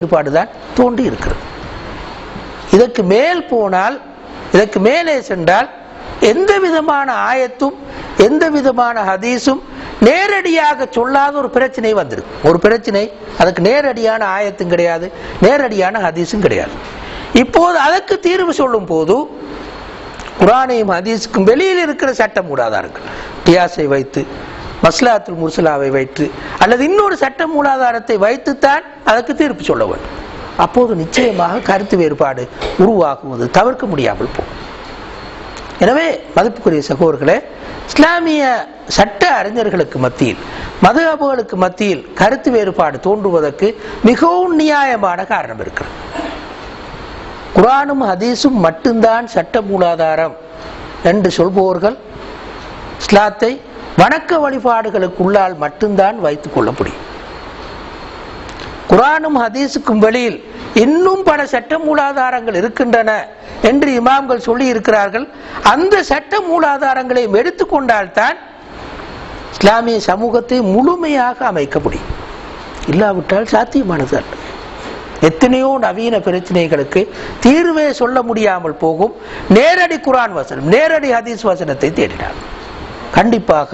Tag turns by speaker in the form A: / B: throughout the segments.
A: வேறுபாடுதான் தோன்றி இருக்கிறது இதற்கு மேல் போனால் இதற்கு மேலே சென்றால் எந்த விதமான ஆயத்தும் எந்த விதமான ஹதீஸும் நேரடியாக சொல்லாத ஒரு பிரச்சனை வந்திருக்கு ஒரு பிரச்சனை அதுக்கு நேரடியான ஆயத்தும் கிடையாது நேரடியான ஹதீஸும் கிடையாது. இப்போது அதற்கு தீர்வு சொல்லும் போது குரானையும் ஹதீஸுக்கும் வெளியில் இருக்கிற சட்டம் கூடாதான் இருக்கு? கியாஸை வைத்து மஸ்லாத்துல் முர்சலாவை வைத்து அல்லது இன்னொரு சட்ட மூலாதாரத்தை வைத்துத்தான் அதற்கு தீர்ப்பு சொல்ல வேண்டும். அப்போது நிச்சயமாக கருத்து வேறுபாடு உருவாகுவது தவிர்க்க முடியாமல் போகும். எனவே மதிப்புக்குரிய சகோதர்களே இஸ்லாமிய சட்ட அறிஞர்களுக்கு மத்தியில் மதுஹபுகளுக்கு மத்தியில் கருத்து வேறுபாடு தோன்றுவதற்கு மிகவும் நியாயமான காரணம் இருக்கிறது. குரானும் ஹதீஸும் மட்டும்தான் சட்ட மூலாதாரம் என்று சொல்பவர்கள் இஸ்லாத்தை வணக்க வழிபாடுகளுக்குள்ளால் மட்டும்தான் வைத்துக் கொள்ள முடியும். குரானும் ஹதீஸுக்கும் வெளியில் இன்னும் பல சட்ட மூலாதாரங்கள் இருக்கின்றன என்று இமாம்கள் சொல்லி இருக்கிறார்கள். அந்த சட்ட மூலாதாரங்களையும் எடுத்துக்கொண்டால்தான் இஸ்லாமிய சமூகத்தை முழுமையாக அமைக்க முடியும். இல்லாவிட்டால் சாத்தியமானது அல்ல. எத்தனையோ நவீன பிரச்சனைகளுக்கு தீர்வே சொல்ல முடியாமல் போகும். நேரடி குரான் வசனம் நேரடி ஹதீஸ் வசனத்தை தேடினார் கண்டிப்பாக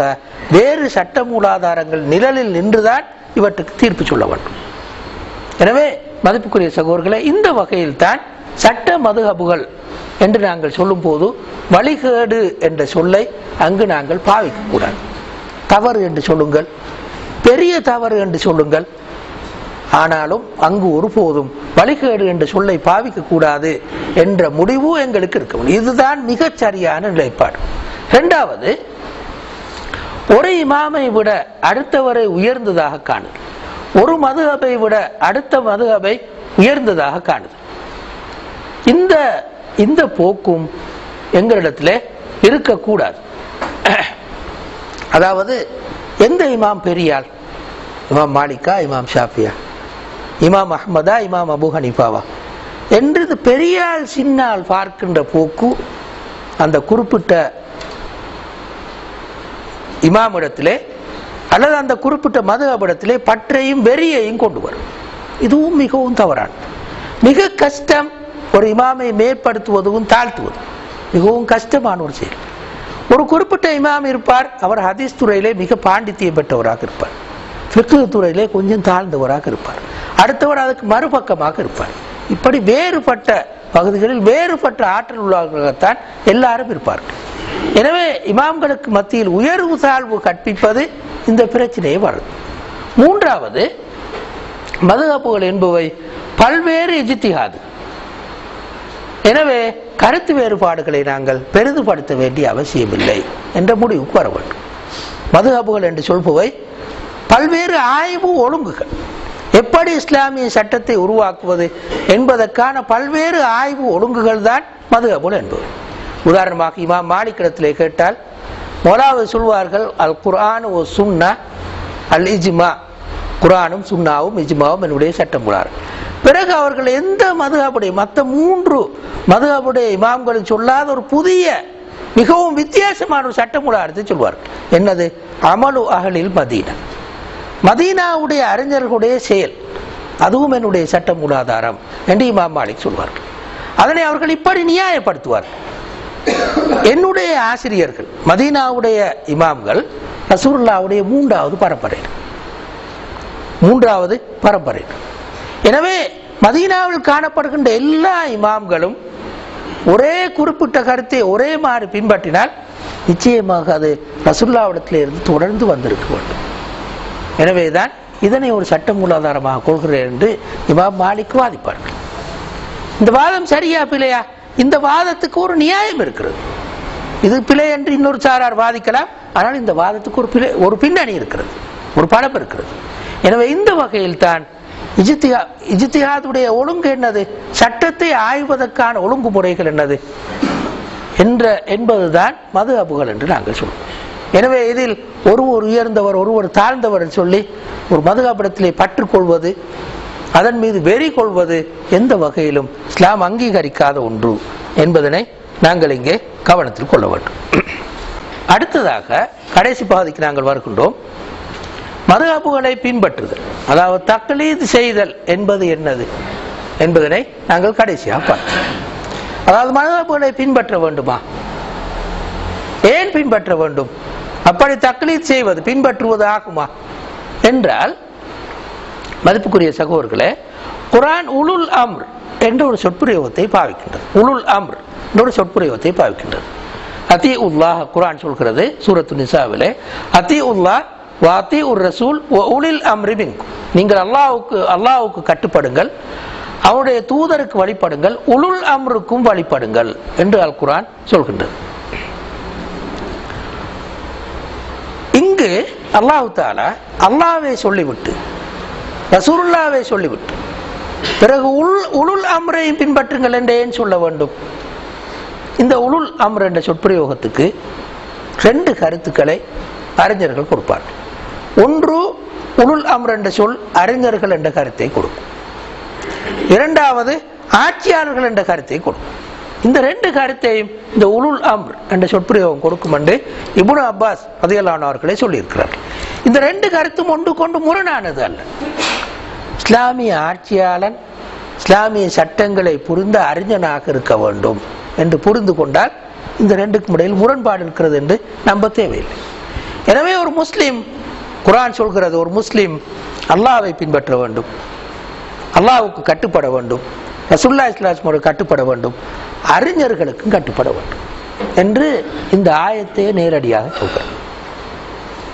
A: வேறு சட்ட மூலாதாரங்கள் நிழலில் நின்றுதான் இவற்றுக்கு தீர்ப்பு சொல்ல வேண்டும். எனவே மதிப்புக்குரிய சகோதரர்களை இந்த வகையில் தான் சட்ட மதுகபுகள் என்று நாங்கள் சொல்லும் போது வழிகேடு என்ற சொல்லை அங்கு நாங்கள் பாவிக்க கூடாது. தவறு என்று சொல்லுங்கள் பெரிய தவறு என்று சொல்லுங்கள். ஆனாலும் அங்கு ஒருபோதும் வழிகேடு என்ற சொல்லை பாவிக்க கூடாது என்ற முடிவு எங்களுக்கு இருக்க முடியும் இதுதான் மிகச் சரியான நிலைப்பாடு. இரண்டாவது ஒரு இமாமை விட அடுத்தவரை உயர்ந்ததாக காணுது. ஒரு மதுகபை விட அடுத்த மதுகபை உயர்ந்ததாக காணுது. இந்த இந்த போக்கும் எங்களிடத்தில் இருக்கக்கூடாது. அதாவது எந்த இமாம் பெரியாள் இமாம் மாலிகா இமாம் ஷாஃபியா இமாம் அஹ்மதா இமாம் அபு ஹனிஃபாவா? என்று பெரியாள் சின்னால் பார்க்கின்ற போக்கு அந்த குறிப்பிட்ட இமாமிடத்திலே அல்லது அந்த குறிப்பிட்ட மதுகபிடத்திலே பற்றையும் வெறியையும் கொண்டு வரும். இதுவும் மிகவும் தவறானது. மிக கஷ்டம் ஒரு இமாமை மேற்படுத்துவதும் தாழ்த்துவதும். மிகவும் கஷ்டமான ஒரு செயல். ஒரு குறிப்பிட்ட இமாம் இருப்பார் அவர் ஹதீஸ் துறையிலே மிக பாண்டித்தியம் பெற்றவராக இருப்பார். ஃபிக்கு துறையிலே கொஞ்சம் தாழ்ந்தவராக இருப்பார். அடுத்தவர் அதுக்கு மறுபக்கமாக இருப்பார். இப்படி வேறுபட்ட பகுதிகளில் வேறுபட்ட ஆற்றல் உள்ளவர்களாகத்தான் எல்லாரும் இருப்பார்கள். எனவே இமாம்களுக்கு மத்தியில் உயர்வு தாழ்வு கற்பிப்பது இந்த பிரச்சனையை வரும் மூன்றாவது மதுகப்புகள் என்பவை பல்வேறு இஜித்திகாது எனவே கருத்து வேறுபாடுகளை நாங்கள் பெரிதுபடுத்த வேண்டிய அவசியமில்லை என்ற முடிவுக்கு வர வேண்டும். மதுகப்புகள் என்று சொல்பவை பல்வேறு ஆய்வு ஒழுங்குகள். எப்படி இஸ்லாமிய சட்டத்தை உருவாக்குவது என்பதற்கான பல்வேறு ஆய்வு ஒழுங்குகள் தான் மதுகபுல் என்பவை. உதாரணமாக இமாம் மாலிக்கிடத்திலே கேட்டால் மொலாவை சொல்வார்கள் அல் குரான் ஓ சுன்னா அல் இஜ்மா குரானும் சுன்னாவும் இஜ்மாவும் என்னுடைய சட்டம் உள்ளார்கள் பிறகு அவர்கள் எந்த மதுகாப்புடைய மற்ற மூன்று மதுகாப்புடைய இமாம்களும் சொல்லாத ஒரு புதிய மிகவும் வித்தியாசமான ஒரு சட்ட மூலாரத்தை சொல்வார்கள் என்னது? அமலு அகலில் மதீனா. மதீனாவுடைய அறிஞர்களுடைய செயல் அதுவும் என்னுடைய சட்ட மூலாதாரம் என்று இமாம் மாலிக் சொல்வார்கள். அதனை அவர்கள் இப்படி நியாயப்படுத்துவார்கள். என்னுடைய ஆசிரியர்கள் மதீனாவுடைய இமாம்கள் ரசூல்லாவுடைய மூன்றாவது பரம்பரை. மூன்றாவது பரம்பரை. எனவே மதீனாவில் காணப்படுகின்ற எல்லா இமாம்களும் ஒரே குறிப்பிட்ட கருத்தை ஒரே மாதிரி பின்பற்றினால் நிச்சயமாக அது ரசுல்லாவிடத்தில் இருந்து தொடர்ந்து வந்திருக்க வேண்டும். எனவேதான் இதனை ஒரு சட்ட மூலாதாரமாக கொள்கிறேன் என்று இமாம் மாலிக் வாதிப்பார்கள். இந்த வாதம் சரியா பிள்ளையா இந்த வாதத்துக்கு ஒரு நியாயம் இருக்கிறது. இது பிழை என்று இன்னொரு சாரார் வாதிக்கலாம். ஆனால் இந்த வாதத்துக்கு ஒரு பிழை ஒரு பின்னணி இருக்கிறது. ஒரு படம் இருக்கிறது. எனவே இந்த வகையில் தான் இஜித்தியா இஜித்தியாதுடைய ஒழுங்கு என்னது? சட்டத்தை ஆய்வதற்கான ஒழுங்குமுறைகள் என்னது? என்ற என்பதுதான் மது அபுகள் என்று நாங்கள் சொல்வோம் எனவே இதில் ஒருவர் உயர்ந்தவர் ஒருவர் தாழ்ந்தவர் சொல்லி ஒரு மதுகாப்பிடத்திலே பற்றுக்கொள்வது அதன் மீது வெறி கொள்வது எந்த வகையிலும் இஸ்லாம் அங்கீகரிக்காத ஒன்று என்பதனை நாங்கள் இங்கே கவனத்தில் கொள்ள வேண்டும். அடுத்ததாக கடைசி பாதிக்கு நாங்கள் வருகின்றோம். மதுஹபுகளை பின்பற்றுதல் அதாவது தக்லீத் செய்தல் என்பது என்னது என்பதனை நாங்கள் கடைசியாக பார்த்தோம் அதாவது மதுஹபுகளை பின்பற்ற வேண்டுமா? ஏன் பின்பற்ற வேண்டும்? அப்படி தக்லீத் செய்வது பின்பற்றுவது ஆகுமா? என்றால் மதிப்புக்குரிய சகோதரர்களே குரான் உலுல் அம்ர் என்ற ஒரு சொற்பிரயோகத்தை பாவிக்கின்றது. உலுல் அம்ர் என்ற ஒரு சொற்பிரயோகத்தை பாவிக்கின்றது. அதி உல்லாஹ் குரான் சொல்கிறது சூரத்து நிசாவிலே அதி உல்லாஹ் வாத்தி உர் ரசூல் உலில் அம்ரி நீங்கள் அல்லாவுக்கு அல்லாவுக்கு கட்டுப்படுங்கள் அவருடைய தூதருக்கு வழிபடுங்கள் உலுல் அம்ருக்கும் வழிபடுங்கள் என்று அல் குரான் சொல்கின்றது. இங்கு அல்லாஹு தாலா அல்லாவை சொல்லிவிட்டு ரசூருல்லாவை சொல்லிவிட்டு பிறகு உள் உளுள் அம்ரையும் பின்பற்றுங்கள் என்றே ஏன் சொல்ல வேண்டும். இந்த உளுள் அம்ர் என்ற சொற்பிரயோகத்துக்கு ரெண்டு கருத்துக்களை அறிஞர்கள் கொடுப்பார்கள் ஒன்று உளுள் அம்ர் என்ற சொல் அறிஞர்கள் என்ற கருத்தை கொடுக்கும். இரண்டாவது ஆட்சியாளர்கள் என்ற கருத்தை கொடுக்கும். இந்த ரெண்டு கருத்தையும் இந்த உளுள் அம்ர் என்ற சொற்பிரயோகம் கொடுக்கும் என்று இபுன் அப்பாஸ் பதியலானவர்களே சொல்லியிருக்கிறார். இந்த ரெண்டு கருத்தும் ஒன்று கொண்டு முரணானது அல்ல. இஸ்லாமிய ஆட்சியாளன் இஸ்லாமிய சட்டங்களை புரிந்த அறிஞனாக இருக்க வேண்டும் என்று புரிந்து கொண்டால் இந்த ரெண்டுக்கும் இடையில் முரண்பாடு இருக்கிறது என்று நம்ப தேவையில்லை. எனவே ஒரு முஸ்லீம் குரான் சொல்கிறது ஒரு முஸ்லீம் அல்லாவை பின்பற்ற வேண்டும். அல்லாவுக்கு கட்டுப்பட வேண்டும். ரசுல்லா இஸ்லாஸ்மோடு கட்டுப்பட வேண்டும். அறிஞர்களுக்கும் கட்டுப்பட வேண்டும் என்று இந்த ஆயத்தை நேரடியாக சொல்கிறோம்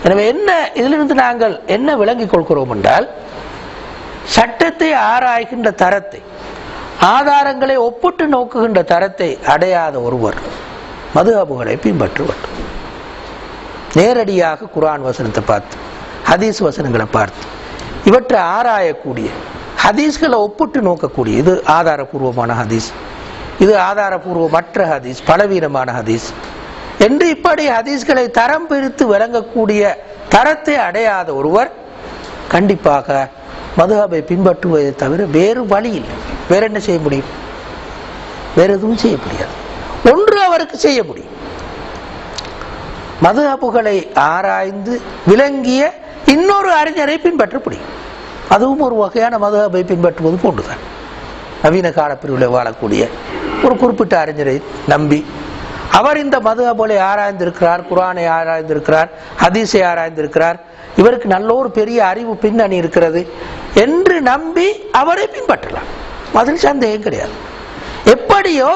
A: எனவே என்ன இதிலிருந்து நாங்கள் என்ன விளங்கிக் கொள்கிறோம் என்றால் சட்டத்தை ஆராய்கின்ற தரத்தை ஆதாரங்களை ஒப்பிட்டு நோக்குகின்ற தரத்தை அடையாத ஒருவர் மது அபுகளை பின்பற்றுவர். நேரடியாக குரான் வசனத்தை பார்த்து ஹதீஸ் வசனங்களை பார்த்து இவற்றை ஆராயக்கூடிய ஹதீஸ்களை ஒப்பிட்டு நோக்கக்கூடிய இது ஆதாரபூர்வமான ஹதீஸ். இது ஆதாரபூர்வமற்ற ஹதீஸ் பலவீனமான ஹதீஸ். என்று இப்படி ஹதீஸ்களை தரம் பிரித்து விளங்கக்கூடிய தரத்தை அடையாத ஒருவர் கண்டிப்பாக மதுஹபை பின்பற்றுவதை தவிர வேறு வழி இல்லை. வேற என்ன செய்ய முடியும்? வேற எதுவும் செய்ய முடியாது. ஒன்று அவருக்கு செய்ய முடியும். மதுஹபுகளை ஆராய்ந்து விளங்கிய இன்னொரு அறிஞரை பின்பற்ற முடியும். அதுவும் ஒரு வகையான மதுஹபை பின்பற்றுவது போன்றுதான். நவீன காலப்பிரிவில் வாழக்கூடிய ஒரு குறிப்பிட்ட அறிஞரை நம்பி அவர் இந்த மதுஹபுகளை ஆராய்ந்திருக்கிறார் குரானை ஆராய்ந்திருக்கிறார் ஹதீஸை ஆராய்ந்திருக்கிறார். இவருக்கு நல்ல ஒரு பெரிய அறிவு பின்னணி இருக்கிறது என்று நம்பி அவரை பின்பற்றலாம். அதில் சந்தேகம் கிடையாது. எப்படியோ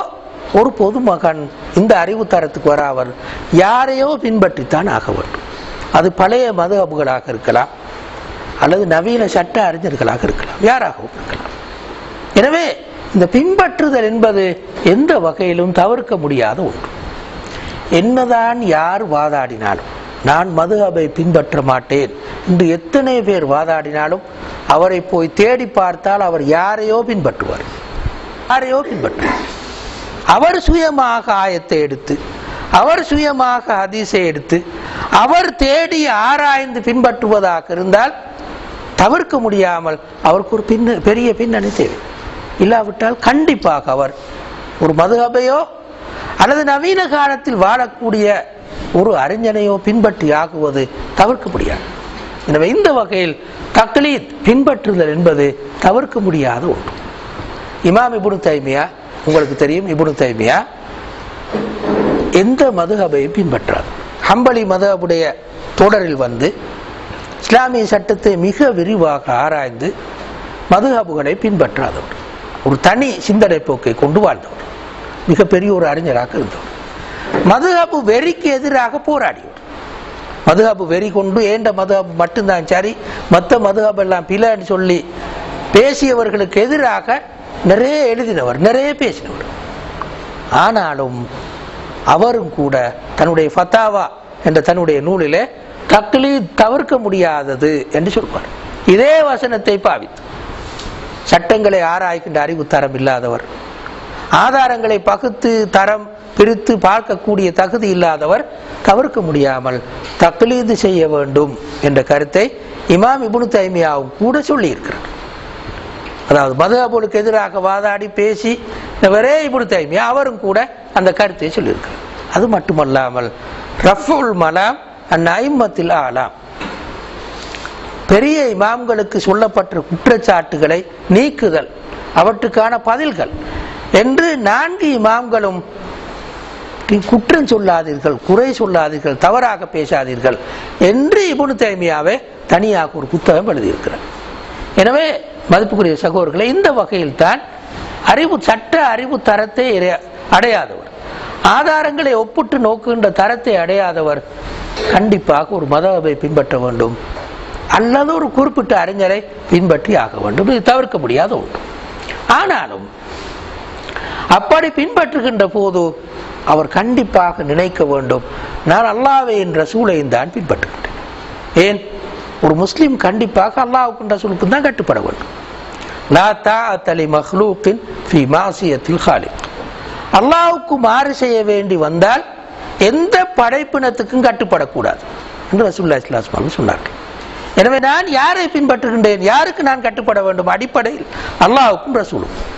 A: ஒரு பொதுமகன் இந்த அறிவு தரத்துக்கு வர அவர் யாரையோ பின்பற்றித்தான் ஆக வேண்டும். அது பழைய மது அபுகளாக இருக்கலாம் அல்லது நவீன சட்ட அறிஞர்களாக இருக்கலாம் யாராகவும் இருக்கலாம். எனவே இந்த பின்பற்றுதல் என்பது எந்த வகையிலும் தவிர்க்க முடியாத ஒன்று. என்னதான் யார் வாதாடினாலும் நான் மதுஹபை பின்பற்ற மாட்டேன். என்று எத்தனை பேர் வாதாடினாலும் அவரை போய் தேடி பார்த்தால் அவர் யாரையோ பின்பற்றுவார். யாரையோ பின்பற்றுவார். அவர் சுயமாக ஆயத்தை எடுத்து அவர் சுயமாக ஹதீஸை எடுத்து அவர் தேடி ஆராய்ந்து பின்பற்றுவதாக இருந்தால் தவிர்க்க முடியாமல் அவருக்கு ஒரு பின்ன பெரிய பின்னணி தேவை. இல்லாவிட்டால் கண்டிப்பாக அவர் ஒரு மதுஹபையோ அல்லது நவீன காலத்தில் வாழக்கூடிய ஒரு அறிஞனையோ பின்பற்றி ஆகுவது தவிர்க்க முடியாது. எனவே இந்த வகையில் தக்லீத் பின்பற்றுதல் என்பது தவிர்க்க முடியாத ஒன்று. இமாம் இபுனு தைமியா உங்களுக்கு தெரியும் இபுனு தைமியா எந்த மதுகபையும் பின்பற்றார் ஹம்பளி மதுகபுடைய தொடரில் வந்து இஸ்லாமிய சட்டத்தை மிக விரிவாக ஆராய்ந்து மதுகபுகளை பின்பற்றாதவர். ஒரு தனி சிந்தனை போக்கை கொண்டு வாழ்ந்தவர். மிகப்பெரிய ஒரு அறிஞராக இருந்தவர். மதுஹபு வெறிக்கு எதிராக போராடியவர். மதுஹபு வெறி கொண்டு ஏண்ட மதுகாப்பு மட்டும்தான்? சரி மற்ற மதுகாப்பு எல்லாம் பிழைன்னு சொல்லி பேசியவர்களுக்கு எதிராக நிறைய எழுதினவர் நிறைய பேசினவர். ஆனாலும் அவரும் கூட தன்னுடைய ஃபத்தாவா என்ற தன்னுடைய நூலிலே தக்லி தவிர்க்க முடியாதது என்று சொல்வார். இதே வசனத்தை பாவித்து சட்டங்களை ஆராய்கின்ற அறிவு தரம் இல்லாதவர் ஆதாரங்களை பகுத்து தரம் பிரித்து பார்க்கக்கூடிய தகுதி இல்லாதவர் தவிர்க்க முடியாமல் தக்லீது செய்ய வேண்டும் என்ற கருத்தை இமாம் இபுனு தைமியாவும் கூட சொல்லியிருக்கிறார். அதாவது மதுஹபுலுக்கு எதிராக வாதாடி பேசி இவரே இபுனு தைமியா அவரும் கூட அந்த கருத்தை சொல்லியிருக்கிறார். அது மட்டுமல்லாமல் ரஃபுல் மலாம் அந்நைமத்தில் ஆலாம் பெரிய இமாம்களுக்கு சொல்லப்பட்ட குற்றச்சாட்டுகளை நீக்குதல் அவற்றுக்கான பதில்கள் என்று நான்கு இமாம்களும் குற்றம் சொல்லாதீர்கள் குறை சொல்லாதீர்கள் தவறாக பேசாதீர்கள் என்று இபுனு தேமியாவே தனியாக ஒரு புத்தகம் எழுதியிருக்கிறார். எனவே மதிப்புக்குரிய சகோதரர்களை இந்த வகையில் தான் அறிவு சட்ட அறிவு தரத்தை அடையாதவர். ஆதாரங்களை ஒப்பிட்டு நோக்குகின்ற தரத்தை அடையாதவர் கண்டிப்பாக ஒரு மதவை பின்பற்ற வேண்டும். அல்லது ஒரு குறிப்பிட்ட அறிஞரை பின்பற்றி ஆக வேண்டும். இது தவிர்க்க முடியாத ஒன்று. ஆனாலும் அப்படி பின்பற்றுகின்ற போது அவர் கண்டிப்பாக நினைக்க வேண்டும் நான் அல்லாவே என்ற சூளையும் தான் பின்பற்றுகின்றேன். ஏன்? ஒரு முஸ்லீம் கண்டிப்பாக அல்லாவுக்கும் ரசூலுக்கும் தான் கட்டுப்பட வேண்டும். லா தாஅத்தலி மஹ்லூக்கின் ஃபி மாசியத்தில் ஹாலிக். அல்லாஹ்வுக்கு மாறு செய்ய வேண்டி வந்தால் எந்த படைப்பினத்துக்கும் கட்டுப்படக்கூடாது என்று ரசூல்லா இஸ்லாம் சொன்னார்கள். எனவே நான் யாரை பின்பற்றுகின்றேன்? யாருக்கு நான் கட்டுப்பட வேண்டும்? அடிப்படையில் அல்லாவுக்கும் ரசூலுக்கும்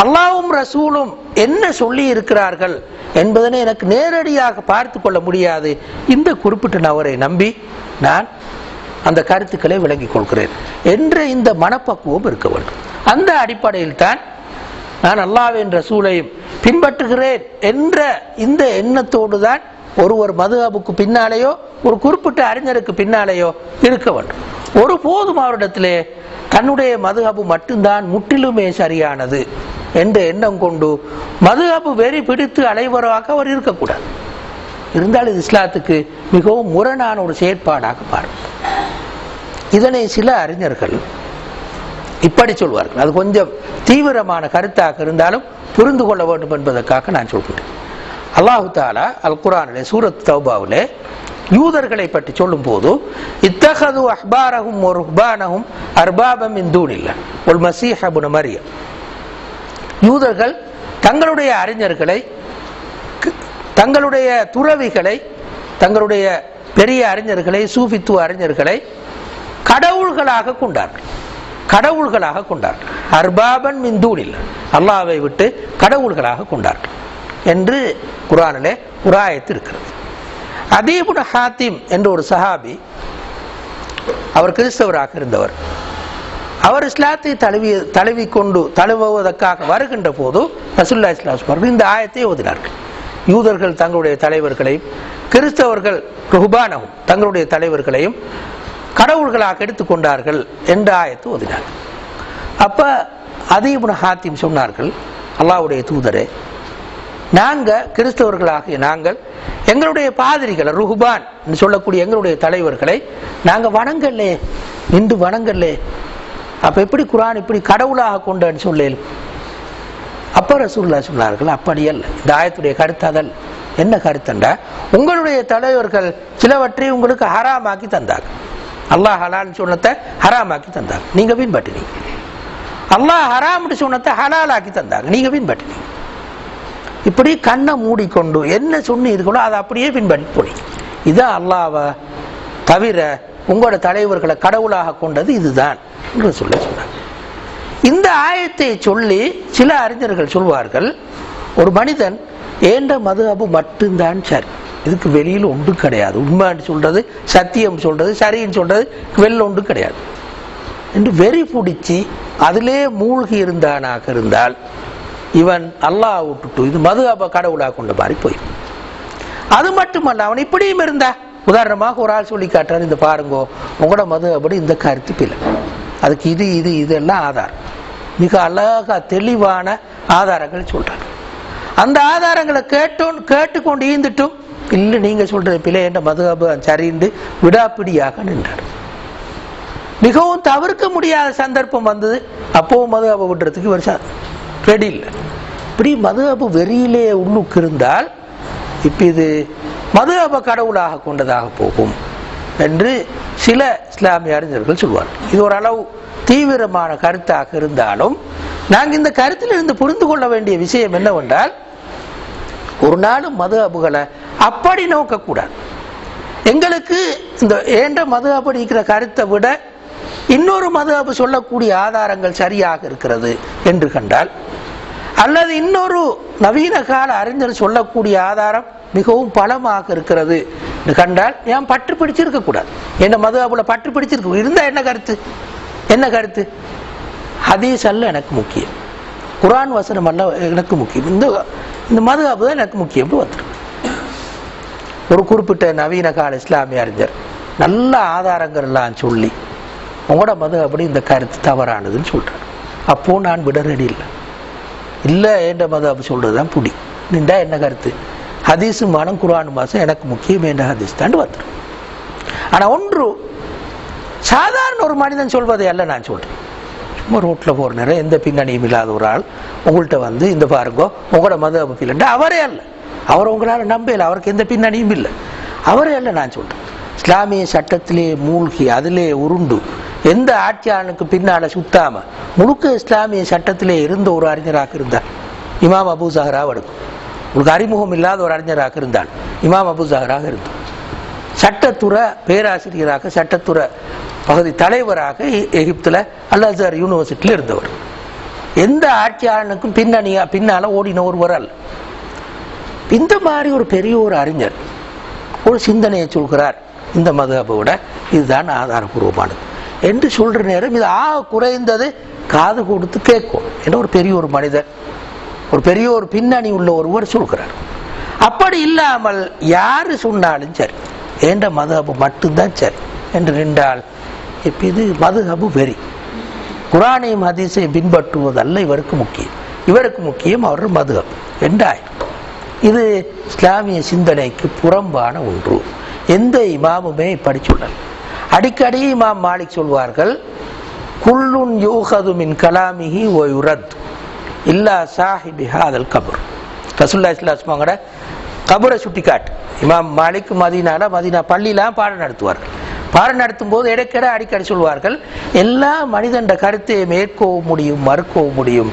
A: அல்லாவும் ரசூலும் என்ன சொல்லி இருக்கிறார்கள் என்பதனை எனக்கு நேரடியாக பார்த்து கொள்ள முடியாது. இந்த குறிப்பிட்ட நபரை நம்பி நான் அந்த கருத்துக்களை விளங்கிக் கொள்கிறேன் என்ற இந்த மனப்பக்குவம் இருக்க வேண்டும். அந்த அடிப்படையில் தான் நான் அல்லாவின் ரசூலையும் பின்பற்றுகிறேன் என்ற இந்த எண்ணத்தோடு தான் ஒருவர் மதுஹாபுக்கு பின்னாலேயோ ஒரு குறிப்பிட்ட அறிஞருக்கு பின்னாலேயோ இருக்க வேண்டும். ஒரு போதும் அவரிடத்திலே தன்னுடைய மதுஹபு மட்டும்தான் முற்றிலுமே சரியானது என்ற எண்ணம் கொண்டு மதுஹபு வெறி பிடித்து அலைவராக அவர் இருக்கக்கூடாது. இருந்தால் இது இஸ்லாத்துக்கு மிகவும் முரணான ஒரு செயற்பாடாக பாருங்கள் இதனை சில அறிஞர்கள் இப்படி சொல்வார்கள். அது கொஞ்சம் தீவிரமான கருத்தாக இருந்தாலும் புரிந்து கொள்ள வேண்டும் என்பதற்காக நான் சொல்கிறேன் அல்லாஹு தாலா அல் குரானிலே சூரத் தௌபாவிலே யூதர்களை பற்றி சொல்லும் போது இத்தகது அஹ்பாரகும் ஒரு ஹுபானகும் அர்பாபம் இந்தூனில்ல ஒரு மசீஹபுன மரியம். யூதர்கள் தங்களுடைய அறிஞர்களை தங்களுடைய துறவிகளை தங்களுடைய பெரிய அறிஞர்களை சூஃபித்துவ அறிஞர்களை கடவுள்களாக கொண்டார்கள். கடவுள்களாக கொண்டார்கள். அர்பாபன் மிந்தூனில் அல்லாவை விட்டு கடவுள்களாக கொண்டார்கள். என்று குரானிலே குராயத்து இருக்கிறது அதீபுன ஹாத்திம் என்ற ஒரு சஹாபி அவர் கிறிஸ்தவராக இருந்தவர். அவர் இஸ்லாத்தை தழுவி தழுவி கொண்டு தழுவுவதற்காக வருகின்ற போது ரசுல்லா இஸ்லாம் அவர்கள் இந்த ஆயத்தை ஓதினார்கள். யூதர்கள் தங்களுடைய தலைவர்களையும் கிறிஸ்தவர்கள் ருஹ்பானவும் தங்களுடைய தலைவர்களையும் கடவுள்களாக எடுத்துக்கொண்டார்கள் என்ற ஆயத்தை ஓதினார்கள். அப்போ அதீபுன ஹாத்திம் சொன்னார்கள் அல்லாவுடைய தூதரே நாங்கள் கிறிஸ்தவர்களாகிய நாங்கள் எங்களுடைய பாதிரிகளை ருஹுபான் என்று சொல்லக்கூடிய எங்களுடைய தலைவர்களை நாங்கள் வணங்கல்லே இந்து வணங்கல்லே அப்போ எப்படி குரான் இப்படி கடவுளாக கொண்டேன்னு சொல்லேன்? அப்ப ரசூல்லா சொன்னார்கள் அப்படி அல்ல இந்த ஆயத்துடைய கருத்து என்ன கருத்துண்டா? உங்களுடைய தலைவர்கள் சிலவற்றை உங்களுக்கு ஹராமாக்கி தந்தாங்க அல்லாஹ் ஹலால்னு சொன்னத்தை ஹராமாக்கி தந்தாங்க நீங்க பின்பற்றினீங்க அல்லாஹ் ஹராம்னு சொன்னதை ஹலாலாக்கி தந்தாங்க நீங்க பின்பற்றினீங்க இப்படி கண்ணை மூடிக்கொண்டு என்ன சொன்னீர்களோ அதை அப்படியே பின்பற்றி போனீங்க இதான் அல்லாவை தவிர உங்களோட தலைவர்களை கடவுளாக கொண்டது இதுதான் என்று சொல்ல சொன்னாங்க இந்த ஆயத்தை சொல்லி சில அறிஞர்கள் சொல்வார்கள் ஒரு மனிதன் ஏண்ட மது அபு மட்டும்தான் சரி. இதுக்கு வெளியில் ஒன்றும் கிடையாது. உண்மைன்னு சொல்றது சத்தியம் சொல்றது சரின்னு சொல்றது வெளில ஒன்றும் கிடையாது. என்று வெறி பிடிச்சி அதிலே மூழ்கி இருந்தானாக இருந்தால் இவன் அல்லாஹ் விட்டுட்டு இது மதுஹப கடவுளாக கொண்ட மாதிரி போயிடும் அது மட்டுமல்ல அவன் இப்படியும் இருந்தா. உதாரணமாக ஒரு ஆள் சொல்லி காட்டுறாரு இந்த பாருங்கோ உங்களோட மது அப்படி இந்த கருத்து பிள்ளை அதுக்கு இது இது இதெல்லாம் ஆதாரம். மிக அழகா தெளிவான ஆதாரங்கள் சொல்றாங்க அந்த ஆதாரங்களை கேட்டோம் கேட்டுக்கொண்டு ஈந்துட்டும் இல்லை நீங்க சொல்ற பிள்ளை என்ற மதுஹபு சரிந்து விடாப்பிடியாக நின்றார். மிகவும் தவிர்க்க முடியாத சந்தர்ப்பம் வந்தது. அப்போ மதுஹபை விடுறதுக்கு வருஷம் ரெடி இல்லை இப்படி மதுஹபு வெறியிலே உள்ளுக்கு இருந்தால் இப்ப இது மதுஹப கடவுளாக கொண்டதாக போகும் என்று சில இஸ்லாமிய அறிஞர்கள் சொல்வார் இது ஓரளவு தீவிரமான கருத்தாக இருந்தாலும் நாங்கள் இந்த கருத்தில் இருந்து புரிந்து கொள்ள வேண்டிய விஷயம் என்னவென்றால் ஒரு நாளும் மது அபுகளை அப்படி நோக்கக்கூடாது. எங்களுக்கு இந்த ஏண்ட மது அப்படிங்கிற கருத்தை விட இன்னொரு மது அபு சொல்லக்கூடிய ஆதாரங்கள் சரியாக இருக்கிறது என்று கண்டால் அல்லது இன்னொரு நவீன கால அறிஞர் சொல்லக்கூடிய ஆதாரம் மிகவும் பலமாக இருக்கிறது. கண்டால் ஏன் பற்று பிடிச்சிருக்க கூடாது? என்ன மதுவாபுல பற்று பிடிச்சிருக்க இருந்தா என்ன கருத்து? என்ன கருத்து? ஹதீஸ் அல்ல எனக்கு முக்கியம். குரான் வசனம் அல்ல எனக்கு முக்கியம். இந்த இந்த மது தான் எனக்கு முக்கியம் வந்துடும் ஒரு குறிப்பிட்ட நவீன கால இஸ்லாமிய அறிஞர் நல்ல ஆதாரங்கள் எல்லாம் சொல்லி உங்களோட மது அப்படி இந்த கருத்து தவறானதுன்னு சொல்றாரு. அப்போ நான் விட ரெடி இல்லை. இல்லை என்ற மதம் அப்படி சொல்றது தான் புடி. நின்றா என்ன கருத்து? ஹதீஸு மனம் குரான் மாசம் எனக்கு முக்கியம் என்ற ஹதீஸ்? தான் வந்துடும் ஆனால் ஒன்று சாதாரண ஒரு மனிதன் சொல்வதை அல்ல நான் சொல்கிறேன் சும்மா ரோட்டில் போகிற நேரம் எந்த பின்னணியும் இல்லாத ஒரு ஆள் உங்கள்கிட்ட வந்து இந்த பாருங்கோ உங்களோட மது அப்பீல் அவரே அல்ல. அவர் உங்களால் நம்பல அவருக்கு எந்த பின்னணியும் இல்லை. அவரே அல்ல நான் சொல்கிறேன் இஸ்லாமிய சட்டத்திலே மூழ்கி அதிலே உருண்டு எந்த ஆட்சியாளனுக்கு பின்னால சுத்தாம முழுக்க இஸ்லாமிய சட்டத்திலே இருந்த ஒரு அறிஞராக இருந்தார். இமாம் அபு ஜஹராவ் எடுக்கும் உங்களுக்கு அறிமுகம் இல்லாத ஒரு அறிஞராக இருந்தான். இமாம் அபு சஹராக இருந்தார் சட்டத்துறை பேராசிரியராக சட்டத்துறை பகுதி தலைவராக எ- எகிப்துல அல் அசர் யூனிவர்சிட்டியில் இருந்தவர். எந்த ஆட்சியாளனுக்கும் பின்னணியா பின்னால் ஓடின ஒருவர் அல்ல இந்த மாதிரி ஒரு பெரிய ஒரு அறிஞர் ஒரு சிந்தனையை சொல்கிறார். இந்த மதுஹபோட இதுதான் ஆதாரபூர்வமானது. என்று சொல்ற நேரம் இது ஆ குறைந்தது காது கொடுத்து கேட்கும் என்று ஒரு பெரிய ஒரு மனிதர் ஒரு பெரிய ஒரு பின்னணி உள்ள ஒருவர் சொல்கிறார். அப்படி இல்லாமல் யாரு சொன்னாலும் சரி என்ற மதுஹபு மட்டும்தான் சரி என்று நின்றால் இப்ப இது மதுஹபு வெறி. குரானையும் ஹதீஸையும் பின்பற்றுவதல்ல இவருக்கு முக்கியம். இவருக்கு முக்கியம் அவர் மதுஹப் என்றாயிரம் இது இஸ்லாமிய சிந்தனைக்கு புறம்பான ஒன்று. எந்த இமாமுமே இப்படி சொல்லல அடிக்கடி இமாம் மாலிக் சொல்வார்கள் குல்லுன் யூஹது மின் கலாமிஹி ஓ இல்லா சாஹிபிஹா அதல் கபர். ரசுல்லா இஸ்லாஸ்மாங்கட கபரை சுட்டி காட்டு இமாம் மாலிக் மதினால மதீனா பள்ளிலாம் பாடம் நடத்துவார்கள் பாடம் நடத்தும் போது இடைக்கிட அடிக்கடி சொல்வார்கள் எல்லா மனிதண்ட கருத்தையும் மேற்கோவ முடியும் மறுக்கவும் முடியும்.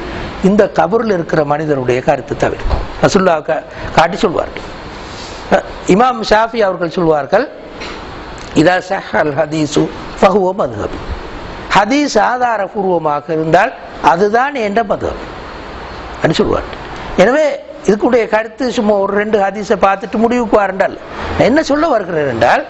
A: இந்த கபரில் இருக்கிற மனிதருடைய கருத்து தவிர ரசுல்லா காட்டி சொல்வார்கள். இமாம் ஷாஃபி அவர்கள் சொல்வார்கள் இதா சஹல் ஹதீசு ஃபஹுவ மதுஹபி. ஹதீஸ் ஆதாரபூர்வமாக இருந்தால் அதுதான் என்ற மதுகம் அப்படின்னு சொல்லுவார் எனவே இதுக்குடைய கருத்து சும்மா ஒரு ரெண்டு ஹதீஸை பார்த்துட்டு முடிவுக்கு வாருண்டால் என்ன சொல்ல வருகிறேன் என்றால்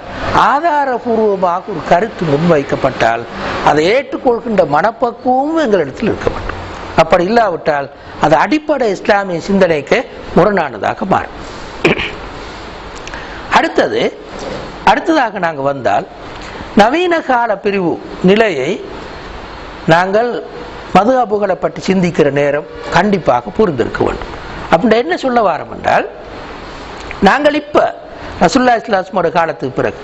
A: ஆதாரபூர்வமாக ஒரு கருத்து முன்வைக்கப்பட்டால் அதை ஏற்றுக்கொள்கின்ற மனப்பக்குவமும் எங்களிடத்தில் இருக்க வேண்டும். அப்படி இல்லாவிட்டால் அது அடிப்படை இஸ்லாமிய சிந்தனைக்கு முரணானதாக மாறும். அடுத்தது அடுத்ததாக நாங்கள் வந்தால் நவீன கால பிரிவு நிலையை நாங்கள் மது அபுகளை பற்றி சிந்திக்கிற நேரம் கண்டிப்பாக புரிந்திருக்க வேண்டும். அப்படின்ற என்ன சொல்ல வாரம் என்றால் நாங்கள் இப்போ ரசுல்லா இஸ்லாஸ்மோட காலத்துக்கு பிறகு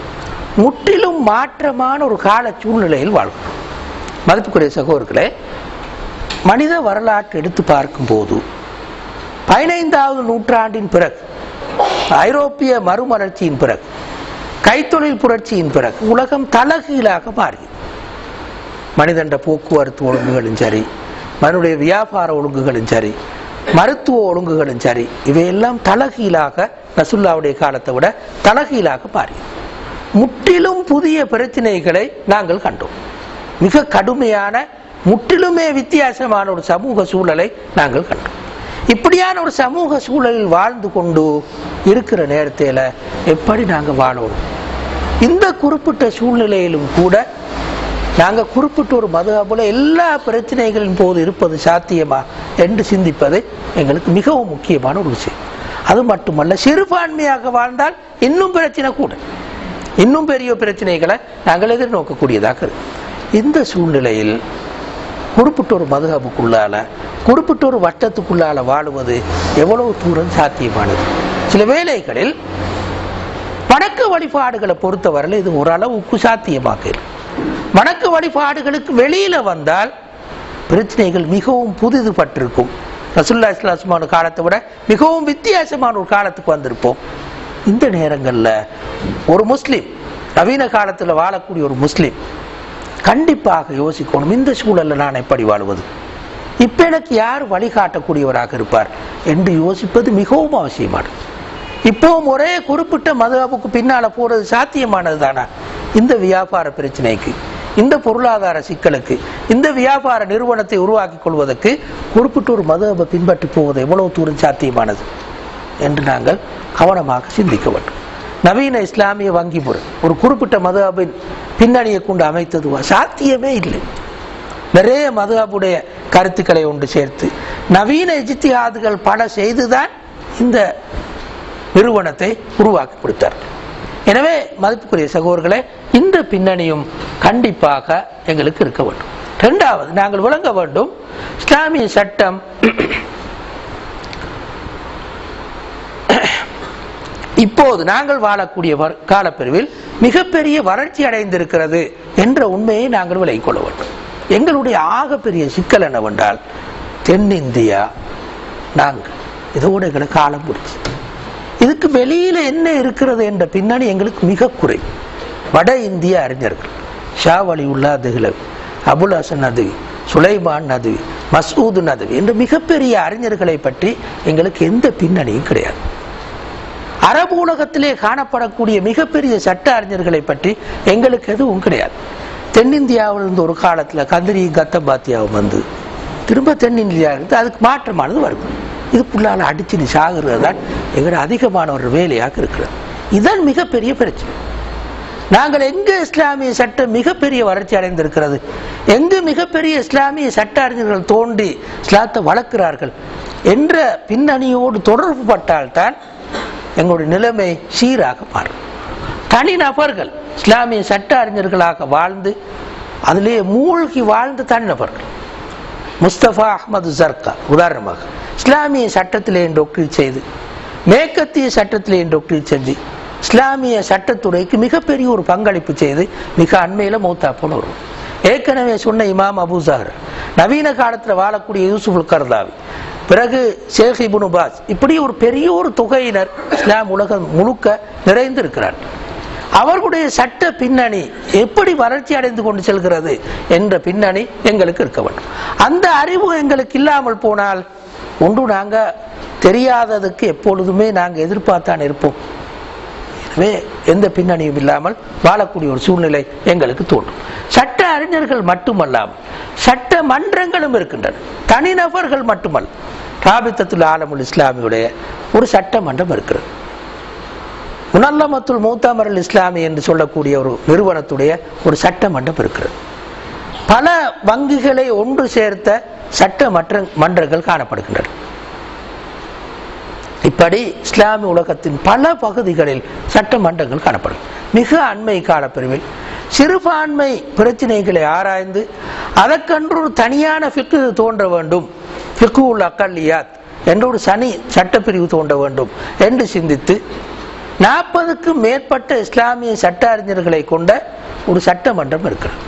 A: முற்றிலும் மாற்றமான ஒரு கால சூழ்நிலையில் வாழ்கிறோம். மதிப்புக்குரிய சகோதரர்களே மனித வரலாற்று எடுத்து பார்க்கும்போது பதினைந்தாவது நூற்றாண்டின் பிறகு ஐரோப்பிய மறுமலர்ச்சியின் பிறகு கைத்தொழில் புரட்சியின் பிறகு உலகம் தலகீழாக மாறியது. மனிதண்ட போக்குவரத்து ஒழுங்குகளும் சரி மனுடைய வியாபார ஒழுங்குகளும் சரி மருத்துவ ஒழுங்குகளும் சரி இவையெல்லாம் தலகீழாக ரசுல்லாவுடைய காலத்தை விட தலகீழாக மாறியது. முற்றிலும் புதிய பிரச்சனைகளை நாங்கள் கண்டோம். மிக கடுமையான முற்றிலுமே வித்தியாசமான ஒரு சமூக சூழலை நாங்கள் கண்டோம். இப்படியான ஒரு சமூக சூழலில் வாழ்ந்து கொண்டு இருக்கிற நேரத்தில் எப்படி நாங்கள் வாழணும்? இந்த குறிப்பிட்ட சூழ்நிலையிலும் கூட நாங்கள் குறிப்பிட்ட ஒரு மதுகாப்புல எல்லா பிரச்சனைகளின் போது இருப்பது சாத்தியமா என்று சிந்திப்பது எங்களுக்கு மிகவும் முக்கியமான ஒரு விஷயம். அது மட்டுமல்ல சிறுபான்மையாக வாழ்ந்தால் இன்னும் பிரச்சனை கூட. இன்னும் பெரிய பிரச்சனைகளை நாங்கள் எதிர்நோக்கக்கூடியதாக இருக்கு. இந்த சூழ்நிலையில் குறிப்பிட்ட ஒரு மதுஹபுக்குள்ளால குறிப்பிட்ட ஒரு வட்டத்துக்குள்ளால வாழுவது எவ்வளவு தூரம் சாத்தியமானது? சில வேலைகளில் வணக்க வழிபாடுகளை பொறுத்தவரையில் இது ஓரளவுக்கு சாத்தியமாக வணக்க வழிபாடுகளுக்கு வெளியில வந்தால் பிரச்சனைகள் மிகவும் புதிதுபட்டிருக்கும். ரசுல்லா இஸ்லாஸ்மான காலத்தை விட மிகவும் வித்தியாசமான ஒரு காலத்துக்கு வந்திருப்போம். இந்த நேரங்கள்ல ஒரு முஸ்லிம் நவீன காலத்துல வாழக்கூடிய ஒரு முஸ்லிம் கண்டிப்பாக யோசிக்கணும். இந்த சூழலில் நான் எப்படி வாழ்வது? இப்ப எனக்கு யார் வழிகாட்டக்கூடியவராக இருப்பார் என்று யோசிப்பது மிகவும் அவசியமானது. இப்போவும் ஒரே குறிப்பிட்ட மதுஹபுக்கு பின்னால போறது சாத்தியமானது தானா இந்த வியாபார பிரச்சனைக்கு இந்த பொருளாதார சிக்கலுக்கு இந்த வியாபார நிறுவனத்தை உருவாக்கி கொள்வதற்கு குறிப்பிட்ட ஒரு மதுவை பின்பற்றி போவது எவ்வளவு தூரம் சாத்தியமானது? என்று நாங்கள் கவனமாக சிந்திக்க வேண்டும். நவீன இஸ்லாமிய வங்கி முறை. ஒரு குறிப்பிட்ட மதுஹாபின் பின்னணியை கொண்டு அமைத்தது சாத்தியமே இல்லை. நிறைய மதுஹாபுடைய கருத்துக்களை ஒன்று சேர்த்து நவீன இஜித்தியாதுகள் பல செய்துதான் இந்த நிறுவனத்தை உருவாக்கி கொடுத்தார். எனவே மதிப்புக்குரிய சகோதரர்களே இந்த பின்னணியும் கண்டிப்பாக எங்களுக்கு இருக்க வேண்டும். இரண்டாவது நாங்கள் விளங்க வேண்டும் இஸ்லாமிய சட்டம் இப்போது நாங்கள் வாழக்கூடிய காலப்பிரிவில் மிகப்பெரிய வறட்சி அடைந்திருக்கிறது என்ற உண்மையை நாங்கள் விலகிக் கொள்ள வேண்டும். எங்களுடைய ஆகப்பெரிய சிக்கல் என்னவென்றால் தென்னிந்தியா நாங்கள். இதோட எங்களுக்கு காலம் முடிச்சு இதுக்கு வெளியில என்ன இருக்கிறது என்ற பின்னணி எங்களுக்கு மிக குறை. வட இந்திய அறிஞர்கள் ஷாவலி உள்ளா திகழ் அபுல் ஹசன் நதுவி சுலைமான் நதுவி மசூது நதுவி என்று மிகப்பெரிய அறிஞர்களை பற்றி எங்களுக்கு எந்த பின்னணியும் கிடையாது. அரபு உலகத்திலே காணப்படக்கூடிய மிகப்பெரிய சட்ட அறிஞர்களை பற்றி எங்களுக்கு எதுவும் கிடையாது. தென்னிந்தியாவிலிருந்து ஒரு காலத்தில் கதிரி கத்தபாத்தியாவும் வந்து. திரும்ப தென்னிந்தியா இருந்து அதுக்கு மாற்றமானது வரும் இதுக்குள்ளால் அடிச்சு நீ சாகுறது தான் எங்களோட அதிகமான ஒரு வேலையாக இருக்கிறது. இதுதான் மிகப்பெரிய பிரச்சனை. நாங்கள் எங்கே இஸ்லாமிய சட்டம் மிகப்பெரிய வளர்ச்சி அடைந்திருக்கிறது? எங்கு மிகப்பெரிய இஸ்லாமிய சட்ட அறிஞர்கள் தோண்டி இஸ்லாத்தை வளர்க்கிறார்கள்? என்ற பின்னணியோடு தொடர்பு பட்டால்தான் எங்களுடைய நிலைமை சீராக மாறும். தனிநபர்கள் இஸ்லாமிய சட்ட அறிஞர்களாக வாழ்ந்து அதிலே மூழ்கி வாழ்ந்த தனிநபர்கள். முஸ்தபா அஹ்மது ஜர்கா உதாரணமாக இஸ்லாமிய சட்டத்திலே டொக்டரேட் செய்து மேற்கத்திய சட்டத்திலே டொக்டரேட் செஞ்சு இஸ்லாமிய சட்டத்துறைக்கு மிகப்பெரிய ஒரு பங்களிப்பு செய்து மிக அண்மையில மௌத்தா போன வரும் ஏற்கனவே சொன்ன இமாம் அபூ நவீன காலத்தில் வாழக்கூடிய யூசுஃபுல் கர்தாவி பிறகு ஷேக் இபுனு பாஸ். இப்படி ஒரு பெரிய ஒரு தொகையினர் இஸ்லாம் உலகம் முழுக்க நிறைந்திருக்கிறார். அவர்களுடைய சட்ட பின்னணி எப்படி வளர்ச்சி அடைந்து கொண்டு செல்கிறது என்ற பின்னணி எங்களுக்கு இருக்க வேண்டும். அந்த அறிவு எங்களுக்கு இல்லாமல் போனால் ஒன்று நாங்கள் தெரியாததுக்கு எப்பொழுதுமே நாங்கள் எதிர்பார்த்தான் இருப்போம். வே எந்த பின்னணியும் இல்லாமல் வாழக்கூடிய ஒரு சூழ்நிலை எங்களுக்கு தோன்றும். சட்ட அறிஞர்கள் மட்டுமல்லாமல் சட்ட மன்றங்களும் இருக்கின்றன. தனிநபர்கள் மட்டுமல்ல. ராபித்தத்துல் ஆலமுல் இஸ்லாமியுடைய ஒரு சட்டமன்றம் இருக்கிறது. முனல்லமத்துல் மூத்தாமரல் இஸ்லாமி என்று சொல்லக்கூடிய ஒரு நிறுவனத்துடைய ஒரு சட்டமன்றம் இருக்கிறது. பல வங்கிகளை ஒன்று சேர்த்த சட்ட மன்ற மன்றங்கள் காணப்படுகின்றன. இப்படி இஸ்லாமிய உலகத்தின் பல பகுதிகளில் சட்டமன்றங்கள் காணப்படும். மிக அண்மை காலப்பிரிவில் சிறுபான்மை பிரச்சனைகளை ஆராய்ந்து அதற்கென்று ஒரு தனியான ஃபிக்கு தோன்ற வேண்டும். ஃபிக்கு உள்ள அக்கல்லியாத் என்ற ஒரு சனி சட்டப்பிரிவு தோன்ற வேண்டும் என்று சிந்தித்து நாற்பதுக்கும் மேற்பட்ட இஸ்லாமிய சட்ட அறிஞர்களை கொண்ட ஒரு சட்டமன்றம் இருக்கிறது.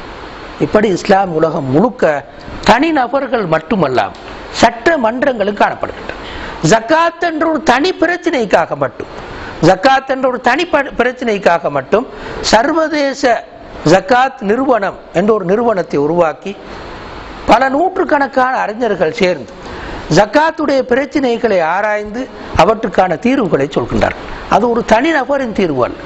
A: இப்படி இஸ்லாம் உலகம் முழுக்க தனிநபர்கள் மட்டுமல்லாமல் சட்ட மன்றங்களும் காணப்படுகின்றன. ஜக்காத் என்ற ஒரு தனி பிரச்சனைக்காக மட்டும். ஜக்காத் என்ற ஒரு தனி பிரச்சனைக்காக மட்டும் சர்வதேச ஜக்காத் நிறுவனம் என்ற ஒரு நிறுவனத்தை உருவாக்கி பல நூற்றுக்கணக்கான அறிஞர்கள் சேர்ந்து ஜக்காத்துடைய பிரச்சனைகளை ஆராய்ந்து அவற்றுக்கான தீர்வுகளை சொல்கின்றார்கள். அது ஒரு தனிநபரின் தீர்வு அல்ல.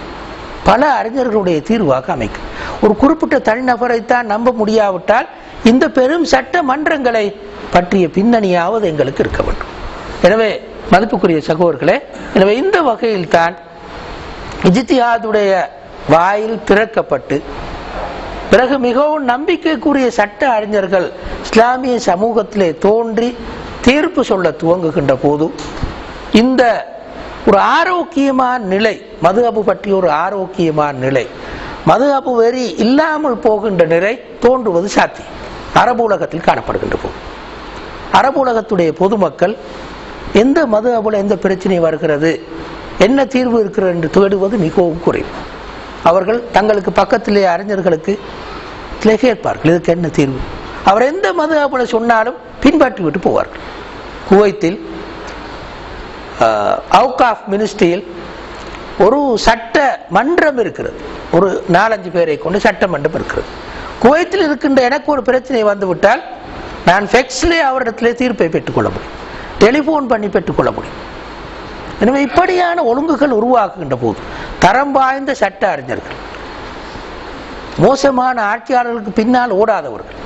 A: பல அறிஞர்களுடைய தீர்வாக அமைக்கும். ஒரு குறிப்பிட்ட தனிநபரைத்தான் நம்ப முடியாவிட்டால் இந்த பெரும் சட்ட மன்றங்களை பற்றிய பின்னணியாவது எங்களுக்கு இருக்க வேண்டும். எனவே மதிப்புக்குரிய சகோதர்களே எனவே இந்த வகையில் தான் இஜித்தியாதுடைய வாயில் திறக்கப்பட்டு பிறகு மிகவும் நம்பிக்கைக்குரிய சட்ட அறிஞர்கள் இஸ்லாமிய சமூகத்திலே தோன்றி தீர்ப்பு சொல்ல துவங்குகின்ற போது இந்த ஒரு ஆரோக்கியமான நிலை மதுஹபு பற்றிய ஒரு ஆரோக்கியமான நிலை மதுஹபு வெறி இல்லாமல் போகின்ற நிலை தோன்றுவது சாத்தியம். அரபு உலகத்தில் காணப்படுகின்ற போது. அரபு உலகத்துடைய பொதுமக்கள் எந்த மது அபுல எந்த பிரச்சனை வருகிறது? என்ன தீர்வு இருக்கிறது என்று தேடுவது மிகவும் குறைவு. அவர்கள் தங்களுக்கு பக்கத்திலே அறிஞர்களுக்கு கேட்பார்கள் இதுக்கு என்ன தீர்வு? அவர் எந்த மது அபுல சொன்னாலும் பின்பற்றி விட்டு போவார்கள். குவைத்தில் அவுகாஃப் மினிஸ்ட்ரியில் ஒரு சட்ட மன்றம் இருக்கிறது. ஒரு நாலஞ்சு பேரை கொண்டு சட்டமன்றம் இருக்கிறது. குவைத்தில் இருக்கின்ற எனக்கு ஒரு பிரச்சனை வந்துவிட்டால் நான் ஃபெக்ஸ்லே அவரிடத்திலே தீர்ப்பை பெற்றுக்கொள்ள முடியும். டெலிஃபோன் பண்ணி பெற்றுக்கொள்ள முடியும். எனவே இப்படியான ஒழுங்குகள் உருவாக்குகின்ற போது தரம் வாய்ந்த சட்ட அறிஞர்கள் மோசமான ஆட்சியாளர்களுக்கு பின்னால் ஓடாதவர்கள்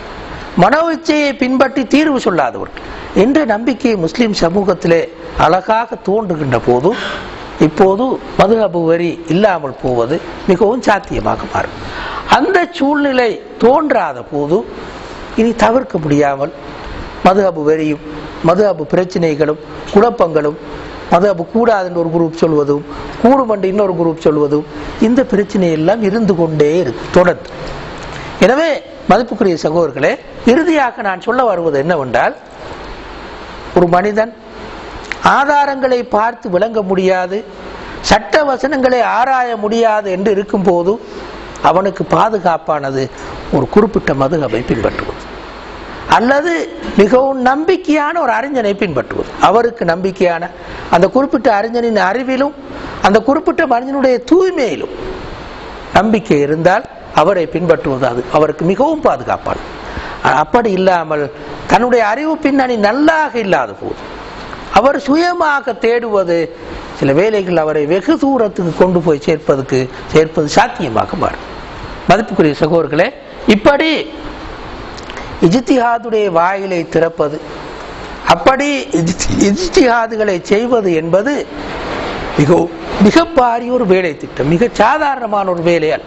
A: மன இச்சையை பின்பற்றி தீர்வு சொல்லாதவர்கள் என்ற நம்பிக்கை முஸ்லிம் சமூகத்திலே அழகாக தோன்றுகின்ற போது இப்போது மதுகபு வரி இல்லாமல் போவது மிகவும் சாத்தியமாக மாறும். அந்த சூழ்நிலை தோன்றாத போது இனி தவிர்க்க முடியாமல் மதுஹபு வரியும் மதுஹபு பிரச்சனைகளும் குழப்பங்களும் மதுஹபு கூடாதுன்னு ஒரு குரூப் சொல்வதும் கூடுமண்டு இன்னொரு குரூப் சொல்வதும் இந்த பிரச்சனை எல்லாம் இருந்து கொண்டே இருக்கு தொடர்ந்து. எனவே மதிப்புக்குரிய சகோதரர்களே இறுதியாக நான் சொல்ல வருவது என்னவென்றால் ஒரு மனிதன் ஆதாரங்களை பார்த்து விளங்க முடியாது சட்ட வசனங்களை ஆராய முடியாது என்று இருக்கும்போது அவனுக்கு பாதுகாப்பானது ஒரு குறிப்பிட்ட மதுகவை பின்பற்றுவது. அல்லது மிகவும் நம்பிக்கையான ஒரு அறிஞனை பின்பற்றுவது. அவருக்கு நம்பிக்கையான அந்த குறிப்பிட்ட அறிஞனின் அறிவிலும் அந்த குறிப்பிட்ட மனிதனுடைய தூய்மையிலும் நம்பிக்கை இருந்தால் அவரை பின்பற்றுவது அது. அவருக்கு மிகவும் பாதுகாப்பான அப்படி இல்லாமல் தன்னுடைய அறிவு பின்னணி நல்லாக இல்லாத போது அவர் சுயமாக தேடுவது சில வேலைகள் அவரை வெகு தூரத்துக்கு கொண்டு போய் சேர்ப்பதற்கு சேர்ப்பது சாத்தியமாக மாறும். மதிப்புக்குரிய சகோதர்களே இப்படி இஜித்திஹாதுடைய வாயிலை திறப்பது. அப்படி இஜித்திஹாதுகளை செய்வது என்பது மிகவும் மிக பாரிய ஒரு வேலை திட்டம் மிக சாதாரணமான ஒரு வேலையால்.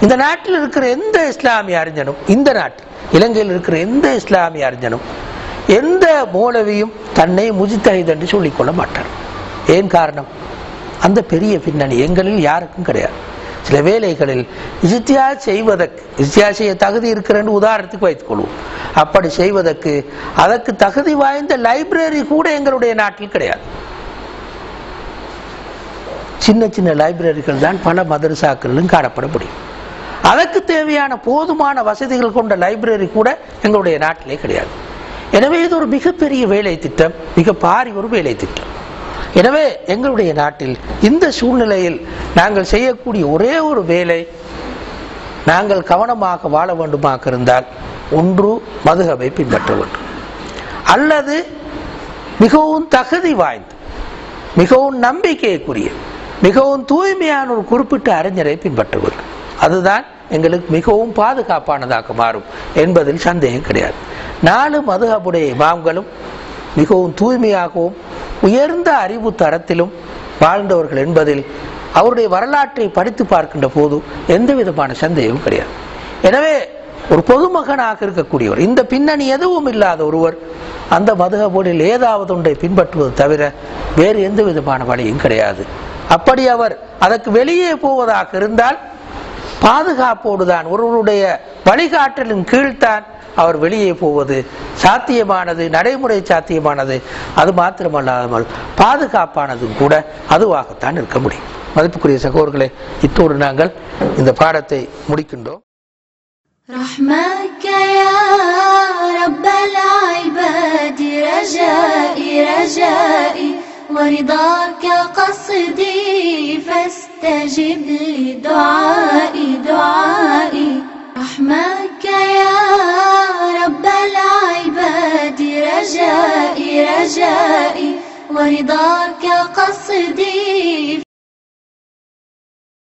A: இந்த நாட்டில் இருக்கிற எந்த இஸ்லாமிய அறிஞனும் இந்த நாட்டில் இலங்கையில் இருக்கிற எந்த இஸ்லாமிய அறிஞனும் எந்த மூலவியும் தன்னை முஜித்தஹித் என்று சொல்லிக்கொள்ள மாட்டார். ஏன் காரணம்? அந்த பெரிய பின்னணி எங்களில் யாருக்கும் கிடையாது. சில வேலைகளில் இசித்தியா செய்வதற்கு இசித்தியா செய்ய தகுதி இருக்கிறேன்னு உதாரணத்துக்கு வைத்துக்கொள்வோம். அப்படி செய்வதற்கு அதற்கு தகுதி வாய்ந்த லைப்ரரி கூட எங்களுடைய நாட்டில் கிடையாது. சின்ன சின்ன லைப்ரரிகள் தான் பல மதரசாக்களிலும் காணப்பட முடியும் அதற்கு தேவையான போதுமான வசதிகள் கொண்ட லைப்ரரி கூட எங்களுடைய நாட்டிலே கிடையாது. எனவே இது ஒரு மிகப்பெரிய வேலை திட்டம் மிக பாரி ஒரு வேலை திட்டம் எனவே எங்களுடைய நாட்டில் இந்த சூழ்நிலையில் நாங்கள் செய்யக்கூடிய ஒரே ஒரு வேலை நாங்கள் கவனமாக வாழ வேண்டுமாக இருந்தால் ஒன்று மதுகவை பின்பற்ற வேண்டும். அல்லது மிகவும் தகுதி வாய்ந்த மிகவும் நம்பிக்கைக்குரிய மிகவும் தூய்மையான ஒரு குறிப்பிட்ட அறிஞரை பின்பற்ற வேண்டும். அதுதான் எங்களுக்கு மிகவும் பாதுகாப்பானதாக மாறும் என்பதில் சந்தேகம் கிடையாது. நாலு மதுகபுடைய இமாம்களும் மிகவும் தூய்மையாகவும் உயர்ந்த அறிவு தரத்திலும் வாழ்ந்தவர்கள் என்பதில் அவருடைய வரலாற்றை படித்து பார்க்கின்ற போது எந்த விதமான சந்தேகமும் கிடையாது. எனவே ஒரு பொதுமகனாக இருக்கக்கூடியவர் இந்த பின்னணி எதுவும் இல்லாத ஒருவர் அந்த மதுகபோடில் ஏதாவது ஒன்றை பின்பற்றுவது தவிர வேறு எந்த விதமான வழியும் கிடையாது. அப்படி அவர் அதற்கு வெளியே போவதாக இருந்தால் பாதுகாப்போடு தான் ஒருவருடைய வழிகாட்டலின் கீழ்தான் அவர் வெளியே போவது சாத்தியமானது நடைமுறை சாத்தியமானது அது மாத்திரமல்லாமல் பாதுகாப்பானதும் கூட அதுவாகத்தான் இருக்க முடியும் மதிப்புக்குரிய சகோதரர்களே இத்தோடு நாங்கள் இந்த பாடத்தை முடிக்கின்றோம்
B: رحمك يا رب العباد رجائي رجائي ورضاك قصدي فاستجب لدعائي دعائي. رحمك يا رب العباد رجائي رجائي. ورضاك قصدي